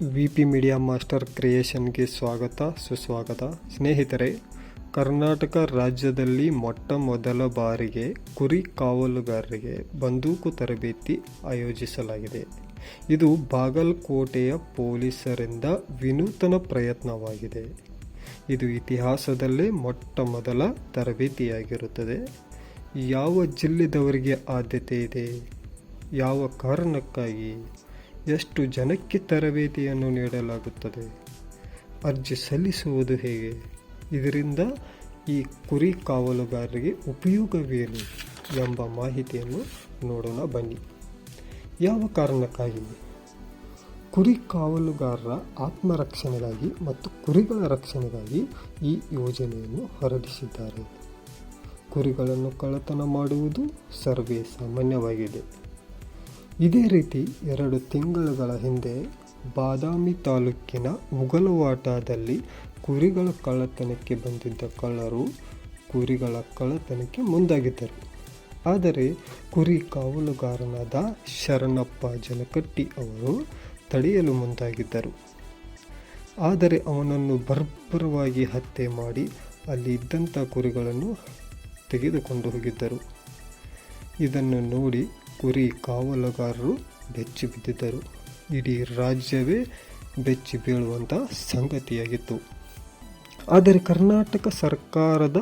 V P media master ಕ್ರಿಯೇಷನ್ಗೆ ಸ್ವಾಗತ, ಸುಸ್ವಾಗತ. ಸ್ನೇಹಿತರೆ, ಕರ್ನಾಟಕ ರಾಜ್ಯದಲ್ಲಿ ಮೊಟ್ಟ ಮೊದಲ ಬಾರಿಗೆ ಕುರಿ ಕಾವಲುಗಾರರಿಗೆ ಬಂದೂಕು ತರಬೇತಿ ಆಯೋಜಿಸಲಾಗಿದೆ. ಇದು ಬಾಗಲಕೋಟೆಯ ಪೊಲೀಸರಿಂದ ವಿನೂತನ ಪ್ರಯತ್ನವಾಗಿದೆ. ಇದು ಇತಿಹಾಸದಲ್ಲೇ ಮೊಟ್ಟ ಮೊದಲ ತರಬೇತಿಯಾಗಿರುತ್ತದೆ. ಯಾವ ಜಿಲ್ಲೆದವರಿಗೆ ಆದ್ಯತೆ ಇದೆ? ಯಾವ ಕಾರಣಕ್ಕಾಗಿ? ಎಷ್ಟು ಜನಕ್ಕೆ ತರಬೇತಿಯನ್ನು ನೀಡಲಾಗುತ್ತದೆ? ಅರ್ಜಿ ಸಲ್ಲಿಸುವುದು ಹೇಗೆ? ಇದರಿಂದ ಈ ಕುರಿ ಕಾವಲುಗಾರರಿಗೆ ಉಪಯೋಗವೇನು ಎಂಬ ಮಾಹಿತಿಯನ್ನು ನೋಡೋಣ, ಬನ್ನಿ. ಯಾವ ಕಾರಣಕ್ಕಾಗಿ? ಕುರಿ ಕಾವಲುಗಾರರ ಆತ್ಮರಕ್ಷಣೆಗಾಗಿ ಮತ್ತು ಕುರಿಗಳ ರಕ್ಷಣೆಗಾಗಿ ಈ ಯೋಜನೆಯನ್ನು ಹೊರಡಿಸಿದ್ದಾರೆ. ಕುರಿಗಳನ್ನು ಕಳ್ಳತನ ಮಾಡುವುದು ಸರ್ವೇ ಸಾಮಾನ್ಯವಾಗಿದೆ. ಇದೇ ರೀತಿ ಎರಡು ತಿಂಗಳುಗಳ ಹಿಂದೆ ಬಾದಾಮಿ ತಾಲೂಕಿನ ಉಗಲುವಾಟದಲ್ಲಿ ಕುರಿಗಳ ಕಳ್ಳತನಕ್ಕೆ ಬಂದಿದ್ದ ಕಳ್ಳರು ಕುರಿಗಳ ಕಳ್ಳತನಕ್ಕೆ ಮುಂದಾಗಿದ್ದರು. ಆದರೆ ಕುರಿ ಕಾವಲುಗಾರನಾದ ಶರಣಪ್ಪ ಜನಕಟ್ಟಿ ಅವರು ತಡೆಯಲು ಮುಂದಾಗಿದ್ದರು. ಆದರೆ ಅವನನ್ನು ಬರ್ಬರವಾಗಿ ಹತ್ಯೆ ಮಾಡಿ ಅಲ್ಲಿ ಇದ್ದಂಥ ಕುರಿಗಳನ್ನು ತೆಗೆದುಕೊಂಡು ಹೋಗಿದ್ದರು. ಇದನ್ನು ನೋಡಿ ಕುರಿ ಕಾವಲುಗಾರರು ಬೆಚ್ಚಿ ಬಿದ್ದಿದ್ದರು. ಇಡೀ ರಾಜ್ಯವೇ ಬೆಚ್ಚಿ ಬೀಳುವಂಥ ಸಂಗತಿಯಾಗಿತ್ತು. ಆದರೆ ಕರ್ನಾಟಕ ಸರ್ಕಾರದ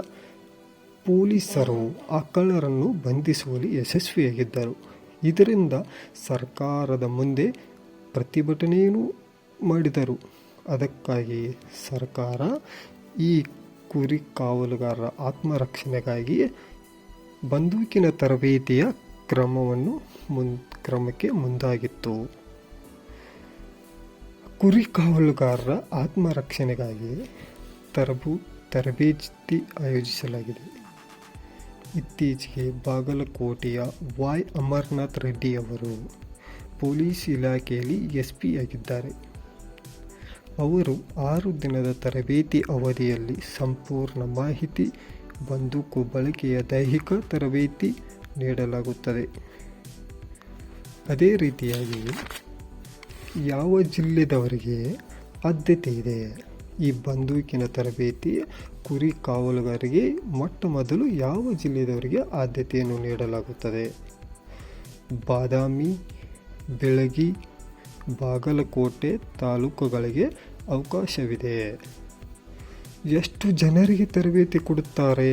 ಪೊಲೀಸರು ಆ ಕಳ್ಳರನ್ನು ಬಂಧಿಸುವಲ್ಲಿ ಯಶಸ್ವಿಯಾಗಿದ್ದರು. ಇದರಿಂದ ಸರ್ಕಾರದ ಮುಂದೆ ಪ್ರತಿಭಟನೆಯನ್ನು ಮಾಡಿದರು. ಅದಕ್ಕಾಗಿ ಸರ್ಕಾರ ಈ ಕುರಿ ಕಾವಲುಗಾರರ ಆತ್ಮರಕ್ಷಣೆಗಾಗಿ ಬಂದೂಕಿನ ತರಬೇತಿಯ ಕ್ರಮವನ್ನು ಮುನ್, ಕ್ರಮಕ್ಕೆ ಮುಂದಾಗಿತ್ತು. ಕುರಿ ಕಾವಲುಗಾರರ ಆತ್ಮರಕ್ಷಣೆಗಾಗಿ ತರಬು, ತರಬೇತಿ ಆಯೋಜಿಸಲಾಗಿದೆ. ಇತ್ತೀಚೆಗೆ ಬಾಗಲಕೋಟೆಯ ವಾಯ್ ಅಮರ್ನಾಥ್ ರೆಡ್ಡಿ ಅವರು ಪೊಲೀಸ್ ಇಲಾಖೆಯಲ್ಲಿ ಎಸ್ ಆಗಿದ್ದಾರೆ. ಅವರು ಆರು ದಿನದ ತರಬೇತಿ ಅವಧಿಯಲ್ಲಿ ಸಂಪೂರ್ಣ ಮಾಹಿತಿ, ಬಂದೂಕು ಬಳಕೆಯ ದೈಹಿಕ ತರಬೇತಿ ನೀಡಲಾಗುತ್ತದೆ. ಅದೇ ರೀತಿಯಾಗಿ ಯಾವ ಜಿಲ್ಲೆದವರಿಗೆ ಆದ್ಯತೆ ಇದೆ? ಈ ಬಂದೂಕಿನ ತರಬೇತಿ, ಕುರಿ ಕಾವಲುಗಾರಿಗೆ ಮೊಟ್ಟ ಮೊದಲು ಯಾವ ಜಿಲ್ಲೆದವರಿಗೆ ಆದ್ಯತೆಯನ್ನು ನೀಡಲಾಗುತ್ತದೆ? ಬಾದಾಮಿ, ಬೆಳಗಿ, ಬಾಗಲಕೋಟೆ ತಾಲೂಕುಗಳಿಗೆ ಅವಕಾಶವಿದೆ. ಎಷ್ಟು ಜನರಿಗೆ ತರಬೇತಿ ಕೊಡುತ್ತಾರೆ?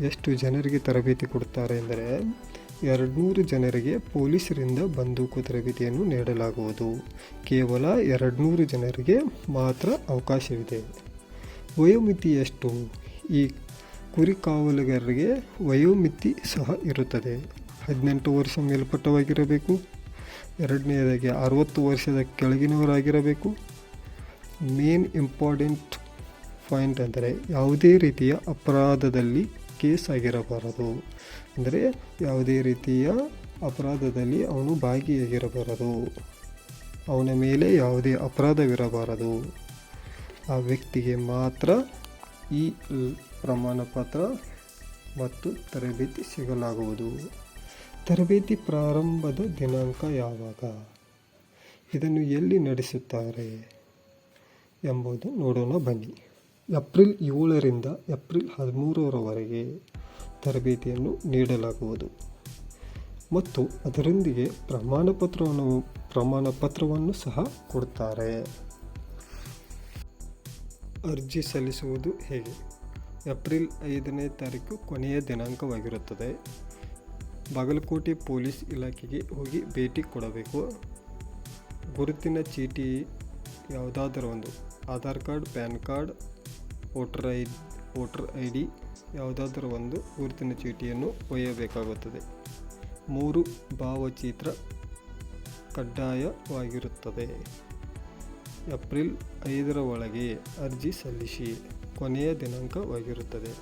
ಎಷ್ಟು ಜನರಿಗೆ ತರಬೇತಿ ಕೊಡುತ್ತಾರೆ ಎಂದರೆ ಎರಡುನೂರು ಜನರಿಗೆ ಪೊಲೀಸರಿಂದ ಬಂದೂಕು ತರಬೇತಿಯನ್ನು ನೀಡಲಾಗುವುದು. ಕೇವಲ ಎರಡುನೂರು ಜನರಿಗೆ ಮಾತ್ರ ಅವಕಾಶವಿದೆ. ವಯೋಮಿತಿ ಎಷ್ಟು? ಈ ಕುರಿ ಕಾವಲುಗಾರರಿಗೆ ವಯೋಮಿತಿ ಸಹ ಇರುತ್ತದೆ. ಹದಿನೆಂಟು ವರ್ಷ ಮೇಲ್ಪಟ್ಟವಾಗಿರಬೇಕು ಎರಡನೆಯದಾಗಿ ಅರವತ್ತು ವರ್ಷದ ಕೆಳಗಿನವರಾಗಿರಬೇಕು. ಮೇನ್ ಇಂಪಾರ್ಟೆಂಟ್ ಪಾಯಿಂಟ್ ಅಂದರೆ ಯಾವುದೇ ರೀತಿಯ ಅಪರಾಧದಲ್ಲಿ ಕೇಸ್ ಆಗಿರಬಾರದು. ಅಂದರೆ ಯಾವುದೇ ರೀತಿಯ ಅಪರಾಧದಲ್ಲಿ ಅವನು ಭಾಗಿಯಾಗಿರಬಾರದು. ಅವನ ಮೇಲೆ ಯಾವುದೇ ಅಪರಾಧವಿರಬಾರದು. ಆ ವ್ಯಕ್ತಿಗೆ ಮಾತ್ರ ಈ ಪ್ರಮಾಣ ಪತ್ರ ಮತ್ತು ತರಬೇತಿ ಸಿಗಲಾಗುವುದು. ತರಬೇತಿ ಪ್ರಾರಂಭದ ದಿನಾಂಕ ಯಾವಾಗ? ಇದನ್ನು ಎಲ್ಲಿ ನಡೆಸುತ್ತಾರೆ ಎಂಬುದು ನೋಡೋಣ ಬನ್ನಿ. ಏಪ್ರಿಲ್ ಏಳರಿಂದ ಏಪ್ರಿಲ್ ಹದಿಮೂರರವರೆಗೆ ತರಬೇತಿಯನ್ನು ನೀಡಲಾಗುವುದು. ಮತ್ತು ಅದರೊಂದಿಗೆ ಪ್ರಮಾಣಪತ್ರವನ್ನು ಪ್ರಮಾಣ ಪತ್ರವನ್ನು ಸಹ ಕೊಡುತ್ತಾರೆ ಅರ್ಜಿ ಸಲ್ಲಿಸುವುದು ಹೇಗೆ? ಏಪ್ರಿಲ್ ಐದನೇ ತಾರೀಕು ಕೊನೆಯ ದಿನಾಂಕವಾಗಿರುತ್ತದೆ. ಬಾಗಲಕೋಟೆ ಪೊಲೀಸ್ ಇಲಾಖೆಗೆ ಹೋಗಿ ಭೇಟಿ ಕೊಡಬೇಕು. ಗುರುತಿನ ಚೀಟಿ ಯಾವುದಾದರೂ ಒಂದು Aadhaar card, PAN card voter I voter I D ಯಾವುದಾದರೂ ಒಂದು ಗುರುತಿನ ಚೀಟಿಯನ್ನು ಒಯ್ಯಬೇಕಾಗುತ್ತದೆ. ಮೂರು ಭಾವಚಿತ್ರ ಕಡ್ಡಾಯವಾಗಿರುತ್ತದೆ. ಏಪ್ರಿಲ್ ಐದರ ಒಳಗೆ ಅರ್ಜಿ ಸಲ್ಲಿಸಿ ಕೊನೆಯ ದಿನಾಂಕವಾಗಿರುತ್ತದೆ.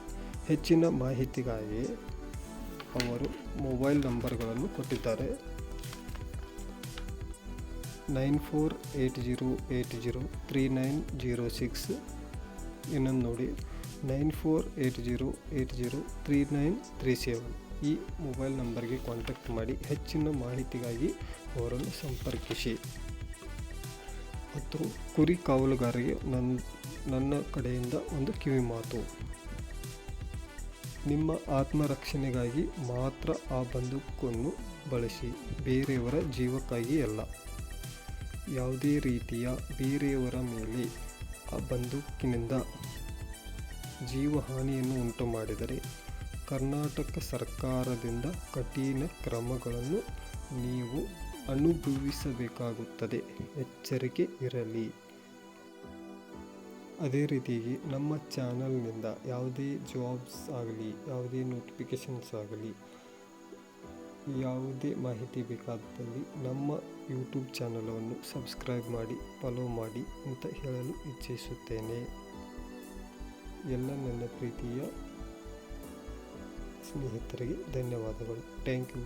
ಹೆಚ್ಚಿನ ಮಾಹಿತಿಗಾಗಿ ಅವರು ಮೊಬೈಲ್ ನಂಬರ್ಗಳನ್ನು ಕೊಟ್ಟಿದ್ದಾರೆ. Nine four eight zero eight zero three nine zero six ಇನ್ನೊಂದು ನೋಡಿ. Nine four eight zero eight zero three nine three seven. ಈ ಮೊಬೈಲ್ ನಂಬರ್ಗೆ ಕಾಂಟ್ಯಾಕ್ಟ್ ಮಾಡಿ ಹೆಚ್ಚಿನ ಮಾಹಿತಿಗಾಗಿ ಅವರನ್ನು ಸಂಪರ್ಕಿಸಿ. ಮತ್ತು ಕುರಿ ಕಾವಲುಗಾರರಿಗೆ ನನ್ನ ನನ್ನ ಕಡೆಯಿಂದ ಒಂದು ಕಿವಿ ಮಾತು. ನಿಮ್ಮ ಆತ್ಮರಕ್ಷಣೆಗಾಗಿ ಮಾತ್ರ ಆ ಬಂದೂಕನ್ನು ಬಳಸಿ, ಬೇರೆಯವರ ಜೀವಕ್ಕಾಗಿ ಅಲ್ಲ. ಯಾವುದೇ ರೀತಿಯ ಬೇರೆಯವರ ಮೇಲೆ ಬಂದೂಕಿನಿಂದ ಜೀವಹಾನಿಯನ್ನು ಉಂಟು ಮಾಡಿದರೆ ಕರ್ನಾಟಕ ಸರ್ಕಾರದಿಂದ ಕಠಿಣ ಕ್ರಮಗಳನ್ನು ನೀವು ಅನುಭವಿಸಬೇಕಾಗುತ್ತದೆ. ಎಚ್ಚರಿಕೆ ಇರಲಿ. ಅದೇ ರೀತಿಯಾಗಿ ನಮ್ಮ ಚಾನಲ್ನಿಂದ ಯಾವುದೇ ಜಾಬ್ಸ್ ಆಗಲಿ, ಯಾವುದೇ ನೋಟಿಫಿಕೇಷನ್ಸ್ ಆಗಲಿ, ಯಾವುದೇ ಮಾಹಿತಿ ಬೇಕಾದಲ್ಲಿ ನಮ್ಮ ಯೂಟ್ಯೂಬ್ ಚಾನಲನ್ನು ಸಬ್ಸ್ಕ್ರೈಬ್ ಮಾಡಿ ಫಾಲೋ ಮಾಡಿ ಅಂತ ಹೇಳಲು ಇಚ್ಛಿಸುತ್ತೇನೆ. ಎಲ್ಲ ನನ್ನ ಪ್ರೀತಿಯ ಸ್ನೇಹಿತರಿಗೆ ಧನ್ಯವಾದಗಳು. Thank you